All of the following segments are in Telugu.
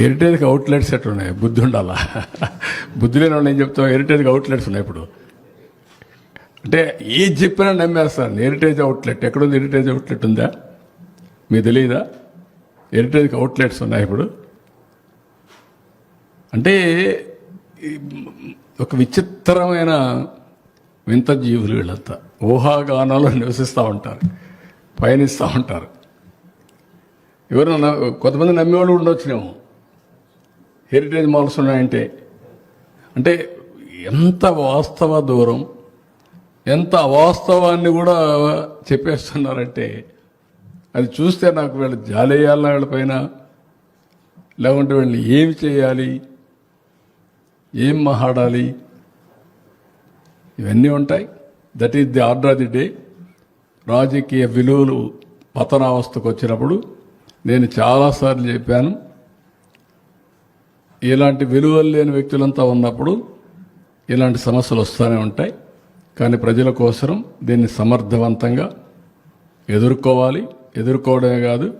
హెరిటేజ్కి అవుట్లెట్స్ ఎట్లా ఉన్నాయి బుద్ధి ఉండాలా? బుద్ధి లేని వాళ్ళు ఏం చెప్తాం హెరిటేజ్కి అవుట్లెట్స్ ఉన్నాయి ఇప్పుడు. అంటే ఏది చెప్పినా నమ్మేస్తాను హెరిటేజ్ అవుట్లెట్ ఎక్కడుంది హెరిటేజ్ అవుట్లెట్ ఉందా? మీకు తెలియదా హెరిటేజ్కి అవుట్లెట్స్ ఉన్నాయి ఇప్పుడు. అంటే ఒక విచిత్రమైన వింత జీవులు వీళ్ళంతా. ఊహాగానాలు నివసిస్తూ ఉంటారు. పయనిస్తూ ఉంటారు. ఎవరైనా కొంతమంది నమ్మేవాళ్ళు ఉండొచ్చినేమో. హెరిటేజ్ మాల్స్ ఉన్నాయంటే అంటే ఎంత వాస్తవ దూరం ఎంత అవాస్తవాన్ని కూడా చెప్పేస్తున్నారంటే అది చూస్తే నాకు వీళ్ళు జాలేయాలా వీళ్ళపైన లేకుంటే వీళ్ళని ఏమి చేయాలి? ఏం మహాడాలి? ఇవన్నీ ఉంటాయి. That is the order of the day రాజకీయ విలువలు పతనావస్థకు వచ్చినప్పుడు నేను చాలాసార్లు చెప్పాను. ఇలాంటి విలువలు లేని వ్యక్తులంతా ఉన్నప్పుడు ఇలాంటి సమస్యలు వస్తూనే ఉంటాయి. కానీ ప్రజల కోసరం దీన్ని సమర్థవంతంగా ఎదుర్కోవాలి. ఎదుర్కోవడమే కాదు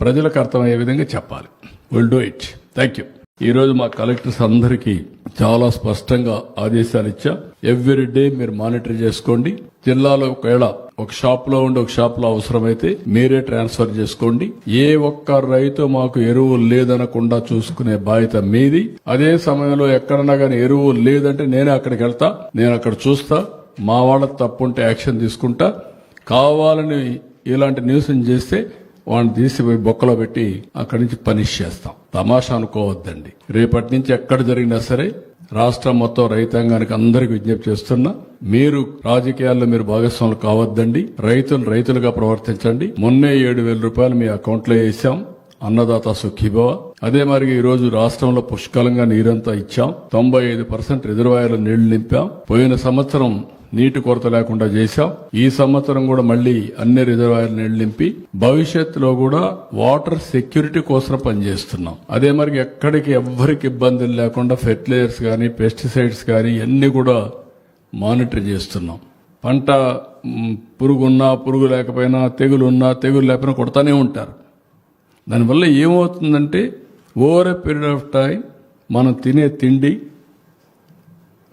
ప్రజలకు అర్థమయ్యే విధంగా చెప్పాలి. Will do it thank you ఈరోజు మా కలెక్టర్స్ అందరికీ చాలా స్పష్టంగా ఆదేశాలు ఇచ్చా. ఎవ్రీ డే మీరు మానిటర్ చేసుకోండి. జిల్లాలో ఒకవేళ ఒక షాప్లో ఉండి ఒక షాప్లో అవసరమైతే మీరే ట్రాన్స్ఫర్ చేసుకోండి. ఏ ఒక్క రైతు మాకు ఎరువులు లేదనకుండా చూసుకునే బాధ్యత మీది. అదే సమయంలో ఎక్కడన్నా కానీ ఎరువులు లేదంటే నేనే అక్కడికి వెళ్తా. నేను అక్కడ చూస్తా. మా వాళ్ళ తప్పుంటే యాక్షన్ తీసుకుంటా. కావాలని ఇలాంటి న్యూస్ చేస్తే వాడిని తీసిపోయి బొక్కలో పెట్టి అక్కడి నుంచి పనిష్ చేస్తాం. తమాషా అనుకోవద్దండి. రేపటి నుంచి ఎక్కడ జరిగినా సరే రాష్ట్రం మొత్తం రైతాంగానికి అందరికి విజ్ఞప్తి చేస్తున్నా మీరు రాజకీయాల్లో మీరు భాగస్వాములు కావద్దండి. రైతులు రైతులుగా ప్రవర్తించండి. మొన్నే ఏడు వేల రూపాయలు మీ అకౌంట్లో వేసాం అన్నదాత సుఖీభవ. అదే మరి ఈ రోజు రాష్ట్రంలో పుష్కలంగా నీరంతా ఇచ్చాం. తొంభై ఐదు పర్సెంట్ రిజర్వాయర్ల నీళ్ళు నింపాం. పోయిన సంవత్సరం నీటి కొరత లేకుండా చేశాం. ఈ సంవత్సరం కూడా మళ్ళీ అన్ని రిజర్వాయర్ నీళ్ళు నింపి భవిష్యత్తులో కూడా వాటర్ సెక్యూరిటీ కోసం పనిచేస్తున్నాం. అదే మరి ఎక్కడికి ఎవ్వరికి ఇబ్బందులు లేకుండా ఫెర్టిలైజర్స్ కానీ పెస్టిసైడ్స్ కానీ అన్ని కూడా మానిటర్ చేస్తున్నాం. పంట పురుగున్నా పురుగు లేకపోయినా తెగులున్నా తెగులు లేకపోయినా కొడతానే ఉంటారు. దానివల్ల ఏమవుతుందంటే over a period of time మనం తినే తిండి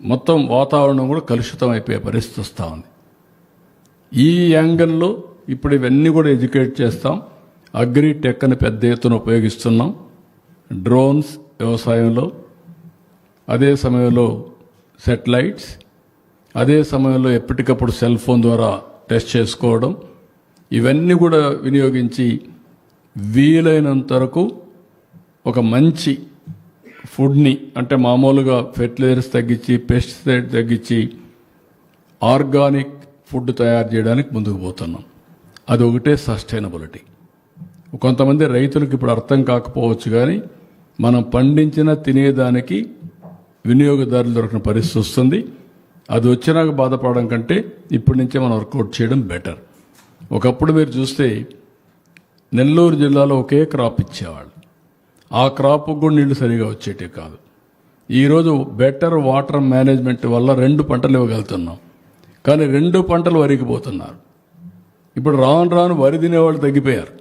మొత్తం వాతావరణం కూడా కలుషితం అయిపోయే పరిస్థితి వస్తూ ఉంది. ఈ యాంగిల్లో ఇప్పుడు ఇవన్నీ కూడా ఎడ్యుకేట్ చేస్తాం. అగ్రి టెక్ అని పెద్ద ఎత్తున ఉపయోగిస్తున్నాం. డ్రోన్స్ వ్యవసాయంలో అదే సమయంలో సెటిలైట్స్ అదే సమయంలో ఎప్పటికప్పుడు సెల్ ఫోన్ ద్వారా టెస్ట్ చేసుకోవడం ఇవన్నీ కూడా వినియోగించి వీలైనంత వరకు ఒక మంచి ఫుడ్ని అంటే మామూలుగా ఫెర్టిలైజర్స్ తగ్గించి పెస్టిసైడ్ తగ్గించి ఆర్గానిక్ ఫుడ్ తయారు చేయడానికి ముందుకు పోతున్నాం. అది ఒకటే సస్టైనబిలిటీ. కొంతమంది రైతులకు ఇప్పుడు అర్థం కాకపోవచ్చు కానీ మనం పండించిన తినేదానికి వినియోగదారులు దొరికిన పరిస్థితి వస్తుంది. అది వచ్చినాక బాధపడడం కంటే ఇప్పటి నుంచే మనం వర్కౌట్ చేయడం బెటర్. ఒకప్పుడు మీరు చూస్తే నెల్లూరు జిల్లాలో ఒకే క్రాప్ ఇచ్చేవాళ్ళు. ఆ క్రాప్కు కూడా నీళ్ళు సరిగా వచ్చేటివి కాదు. ఈరోజు బెటర్ వాటర్ మేనేజ్మెంట్ వల్ల రెండు పంటలు ఇవ్వగలుగుతున్నాం. కానీ రెండు పంటలు వరికి పోతున్నారు. ఇప్పుడు రాను రాను వరి తినేవాళ్ళు తగ్గిపోయారు.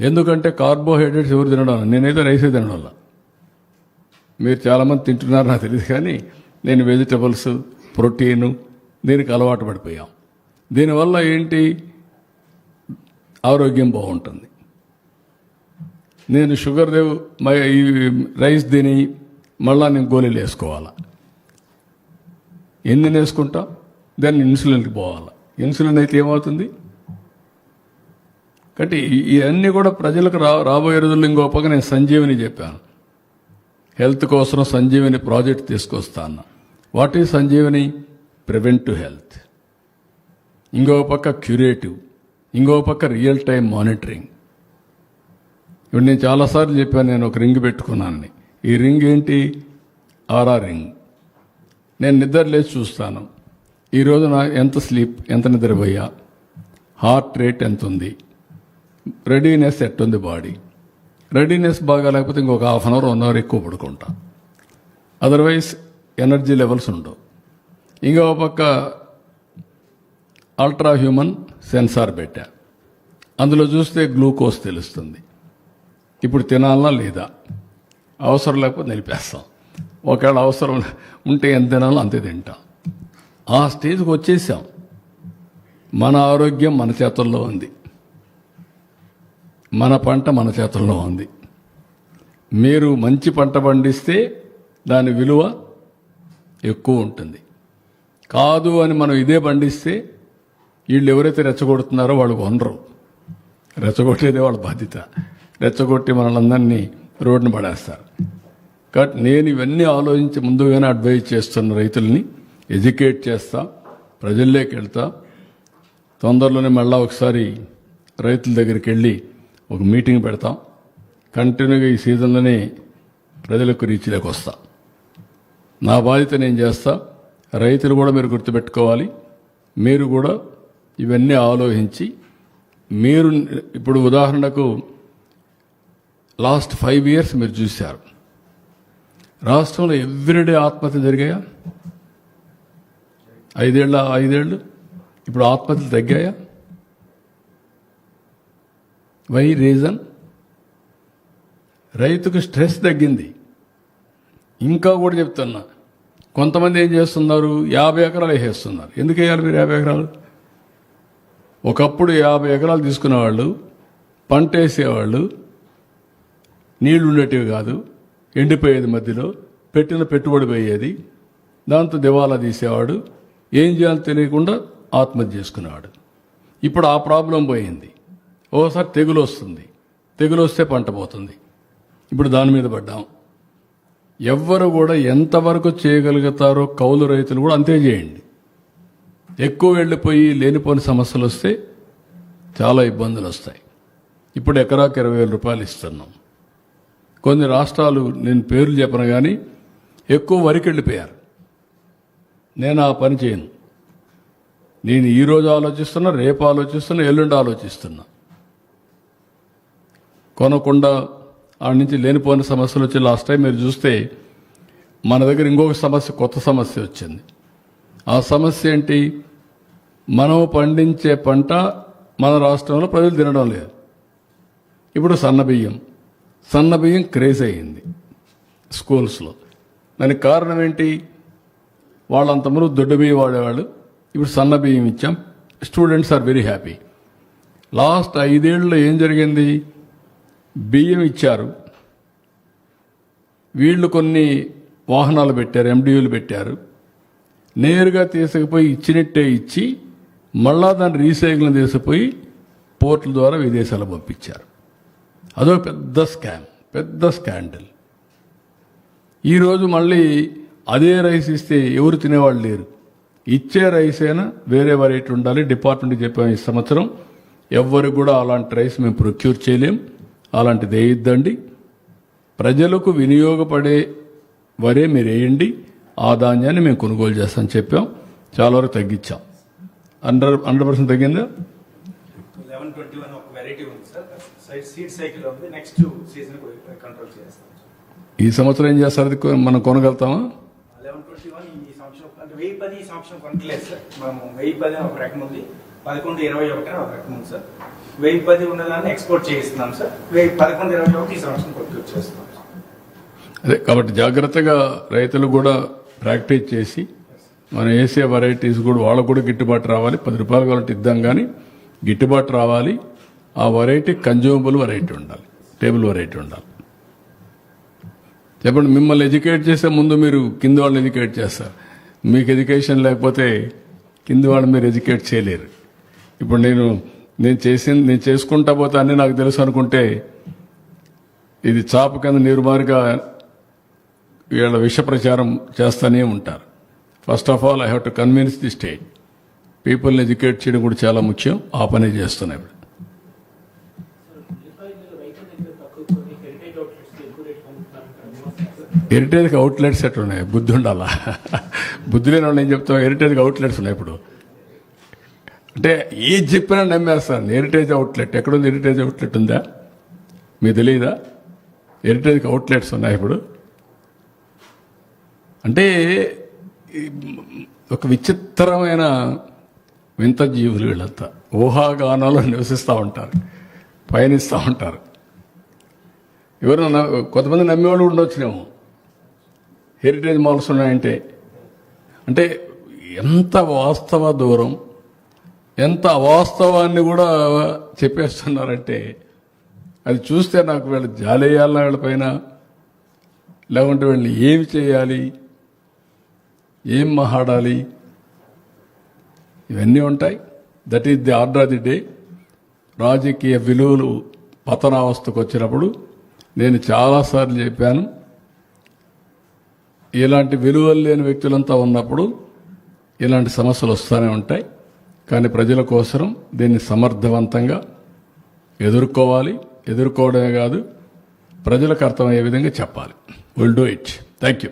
ఎందుకంటే కార్బోహైడ్రేట్స్ ఎవరు తినడం నేనైతే రైసే తినడం వల్ల. మీరు చాలామంది తింటున్నారు నాకు తెలియదు కానీ నేను వెజిటబుల్స్ ప్రోటీను దీనికి అలవాటు పడిపోయాం. దీనివల్ల ఏంటి? ఆరోగ్యం బాగుంటుంది. నేను షుగర్ దేవ్ మై- ఈ రైస్ తిని మళ్ళా నేను గోళీలు వేసుకోవాలా? ఎన్ని వేసుకుంటా దాన్ని ఇన్సులిన్కి పోవాలా? ఇన్సులిన్ అయితే ఏమవుతుంది? కాబట్టి ఇవన్నీ కూడా ప్రజలకు రా రాబోయే రోజుల్లో ఇంకో పక్క నేను సంజీవని చెప్పాను. హెల్త్ కోసం సంజీవని ప్రాజెక్ట్ తీసుకొస్తాను what is Sanjeevani? To health. ఇంకో పక్క క్యూరేటివ్. ఇంకో పక్క రియల్ టైం మానిటరింగ్. ఇప్పుడు నేను చాలాసార్లు చెప్పాను నేను ఒక రింగ్ పెట్టుకున్నాను ఈ రింగ్ ఏంటి? RR ring. నేను నిద్ర లేచి చూస్తాను. ఈరోజు నా ఎంత స్లీప్ ఎంత నిద్రపోయా? హార్ట్ రేట్ ఎంత ఉంది రెడీనెస్ ఎట్టుంది బాడీ? రెడీనెస్ బాగా లేకపోతే ఇంకొక half an hour one hour ఎక్కువ పడుకుంటా. అదర్వైజ్ ఎనర్జీ లెవెల్స్ ఉండవు. ఇంకో పక్క అల్ట్రా హ్యూమన్ సెన్సార్ పెట్టా. అందులో చూస్తే గ్లూకోజ్ తెలుస్తుంది. ఇప్పుడు తినాలా లేదా? అవసరం లేకపోతే నిలిపేస్తాం. ఒకవేళ అవసరం ఉంటే ఎంత తినాలో అంతే తింటాం. ఆ స్టేజ్కి వచ్చేసాం. మన ఆరోగ్యం మన చేతుల్లో ఉంది. మన పంట మన చేతుల్లో ఉంది. మీరు మంచి పంట పండిస్తే దాని విలువ ఎక్కువ ఉంటుంది. కాదు అని మనం ఇదే పండిస్తే వీళ్ళు ఎవరైతే రెచ్చగొడుతున్నారో వాళ్ళు కొనరు. రెచ్చగొట్టేదే వాళ్ళ బాధ్యత. రెచ్చగొట్టి మనల్ని రోడ్డున పడేస్తారు. కాబట్టి నేను ఇవన్నీ ఆలోచించి ముందుగానే అడ్వైజ్ చేస్తున్న రైతుల్ని ఎడ్యుకేట్ చేస్తా ప్రజల్లోకి వెళ్తా. తొందరలోనే మళ్ళా ఒకసారి రైతుల దగ్గరికి వెళ్ళి ఒక మీటింగ్ పెడతాం. కంటిన్యూగా ఈ సీజన్లోనే ప్రజలకు రీచ్లోకి వస్తా. నా బాధ్యత నేను చేస్తా. రైతులు కూడా మీరు గుర్తుపెట్టుకోవాలి. మీరు కూడా ఇవన్నీ ఆలోచించి మీరు ఇప్పుడు ఉదాహరణకు లాస్ట్ ఫైవ్ ఇయర్స్ మీరు చూశారు. రాష్ట్రంలో ఎవ్రీడే ఆత్మహత్య జరిగాయా? ఐదేళ్ళ ఐదేళ్ళు? ఇప్పుడు ఆత్మహత్యలు తగ్గాయా? Why reason? రైతుకు స్ట్రెస్ తగ్గింది. ఇంకా కూడా చెప్తున్నా. కొంతమంది ఏం చేస్తున్నారు? యాభై ఎకరాలు వేసేస్తున్నారు. ఎందుకు వేయాలి మీరు యాభై ఎకరాలు? ఒకప్పుడు యాభై ఎకరాలు తీసుకునేవాళ్ళు పంట వేసేవాళ్ళు నీళ్ళు ఉండేటివి కాదు ఎండిపోయేది మధ్యలో పెట్టిన పెట్టుబడి పోయేది. దాంతో దివాలా తీసేవాడు ఏం చేయాలో తెలియకుండా ఆత్మహత్య చేసుకునేవాడు ఇప్పుడు ఆ ప్రాబ్లం పోయింది. ఓసారి తెగులు వస్తుంది తెగులు వస్తే పంట పోతుంది. ఇప్పుడు దాని మీద పడ్డాం. ఎవ్వరు కూడా ఎంతవరకు చేయగలుగుతారో కౌలు రైతులు కూడా అంతే చేయండి. ఎక్కువ వెళ్ళిపోయి లేనిపోని సమస్యలు వస్తే చాలా ఇబ్బందులు వస్తాయి. ఇప్పుడు ఎకరాకి ఇరవై వేల రూపాయలు ఇస్తున్నాం. కొన్ని రాష్ట్రాలు నేను పేర్లు చెప్పను కానీ ఎక్కువ వరికెళ్ళిపోయారు. వెళ్ళిపోయారు నేను ఆ పని చేయను. నేను ఈ రోజు ఆలోచిస్తున్నా రేపు ఆలోచిస్తున్నా ఎల్లుండి ఆలోచిస్తున్నా. కొనకుండా ఆడ నుంచి లేనిపోయిన సమస్యలు వచ్చి లాస్ట్ టైం మీరు చూస్తే మన దగ్గర ఇంకొక సమస్య కొత్త సమస్య వచ్చింది. ఆ సమస్య ఏంటి? మనం పండించే పంట మన రాష్ట్రంలో ప్రజలు తినడం లేదు. ఇప్పుడు సన్నబియ్యం సన్నబియ్యం సన్న బియ్యం క్రేజ్ అయ్యింది స్కూల్స్లో దానికి కారణం ఏంటి? వాళ్ళంతములు దొడ్డు బియ్యం వాడేవాళ్ళు. ఇప్పుడు సన్న బియ్యం ఇచ్చాం. Students are very happy last ఐదేళ్ళలో ఏం జరిగింది? బియ్యం ఇచ్చారు. వీళ్ళు కొన్ని వాహనాలు పెట్టారు ఎండియూలు పెట్టారు. నేరుగా తీసుకుపోయి ఇచ్చినట్టే ఇచ్చి మళ్ళా దాన్ని రీసైక్లింగ్ తీసుకుపోయి పోర్టుల ద్వారా విదేశాలకు పంపించారు. అదో పెద్ద స్కామ్ పెద్ద స్కాండల్. ఈరోజు మళ్ళీ అదే రైస్ ఇస్తే ఎవరు తినేవాళ్ళు లేరు. ఇచ్చే రైస్ అయినా వేరే వెరైటీ ఉండాలి. డిపార్ట్మెంట్కి చెప్పాము ఈ సంవత్సరం. ఎవ్వరు కూడా అలాంటి రైస్ మేము ప్రొక్యూర్ చేయలేం. అలాంటిది వేయొద్దండి. ప్రజలకు వినియోగపడే వరే మీరు వేయండి. ఆ ధాన్యాన్ని మేము కొనుగోలు చేస్తామని చెప్పాం. చాలా వరకు తగ్గించాం. హండ్రెడ్ హండ్రెడ్ పర్సెంట్ తగ్గిందా? ట్వంటీ వన్ ఒక వెరైటీ ఉంది సార్ సైడ్ సైకిల్ ఉంది నెక్స్ట్ సీజన్ కంట్రోల్ చేస్తాం. ఈ సంవత్సరం ఏం చేస్తారు? అది మనం కొనగలుగుతామా? లెవెన్ ట్వంటీ వన్ ఈ సంవత్సరం అంటే వెయ్యి పది ఈ సంవత్సరం కొనట్లేదు సార్ మేము వెయ్యి పది ఒక రకం ఉంది. పదకొండు ఇరవై ఒకటి ఒక రకం ఉంది సార్ వెయ్యి పది ఉన్నదాన్ని ఎక్స్పోర్ట్ చేయిస్తున్నాం సార్ వెయ్యి పదకొండు ఇరవై ఒకటి ఈ సంవత్సరం ప్రొక్యూర్ చేస్తున్నాం సార్ అదే కాబట్టి జాగ్రత్తగా రైతులు కూడా ప్రాక్టీస్ చేసి మనం వేసే వెరైటీస్ కూడా వాళ్ళకు కూడా గిట్టుబాటు రావాలి. పది రూపాయలు కావాలంటే ఇద్దాం కానీ గిట్టుబాటు రావాలి. ఆ వెరైటీ కన్జ్యూమబుల్ వెరైటీ ఉండాలి. టేబుల్ వెరైటీ ఉండాలి. చెప్పండి మిమ్మల్ని ఎడ్యుకేట్ చేసే ముందు మీరు కింద వాళ్ళని ఎడ్యుకేట్ చేస్తారు. మీకు ఎడ్యుకేషన్ లేకపోతే కింద వాళ్ళు మీరు ఎడ్యుకేట్ చేయలేరు. ఇప్పుడు నేను నేను చేసింది నేను చేసుకుంటా పోతే అని నాకు తెలుసు అనుకుంటే ఇది చాప కింద నీరుమారుగా వీళ్ళ విష ప్రచారం చేస్తూనే ఉంటారు. First of all I have to convince the state పీపుల్ని ఎడ్యుకేట్ చేయడం కూడా చాలా ముఖ్యం. ఆ పనే చేస్తున్నాయి. ఇప్పుడు హెరిటేజ్కి అవుట్లెట్స్ ఎట్లా ఉన్నాయి? బుద్ధి ఉండాలా? బుద్ధి లేని వాళ్ళు ఏం చెప్తాం హెరిటేజ్కి అవుట్లెట్స్ ఉన్నాయి ఇప్పుడు. అంటే ఏది చెప్పినా నమ్మేస్తాను. హెరిటేజ్ అవుట్లెట్ ఎక్కడుంది హెరిటేజ్ అవుట్లెట్ ఉందా? మీకు తెలియదా హెరిటేజ్కి అవుట్లెట్స్ ఉన్నాయి ఇప్పుడు. అంటే ఒక విచిత్రమైన వింత జీవులు వీళ్ళంతా ఊహాగానాలు నివసిస్తూ ఉంటారు. పయనిస్తూ ఉంటారు. ఎవరైనా కొంతమంది నమ్మేవాళ్ళు ఉండొచ్చునేమో. హెరిటేజ్ మాల్స్ ఉన్నాయంటే. అంటే ఎంత వాస్తవ దూరం ఎంత అవాస్తవాన్ని కూడా చెప్పేస్తున్నారంటే అది చూస్తే నాకు వీళ్ళు జాలేయాలన్నా వీళ్ళపైన లేకుంటే వీళ్ళని ఏమి చేయాలి ఏం మహాడాలి ఇవన్నీ ఉంటాయి. That is the order of the day రాజకీయ విలువలు పతనావస్థకు వచ్చినప్పుడు నేను చాలాసార్లు చెప్పాను. ఇలాంటి విలువలు లేని వ్యక్తులంతా ఉన్నప్పుడు ఇలాంటి సమస్యలు వస్తూనే ఉంటాయి. కానీ ప్రజల కోసం దీన్ని సమర్థవంతంగా ఎదుర్కోవాలి. ఎదుర్కోవడమే కాదు ప్రజలకు అర్థమయ్యే విధంగా చెప్పాలి. Will do it thank you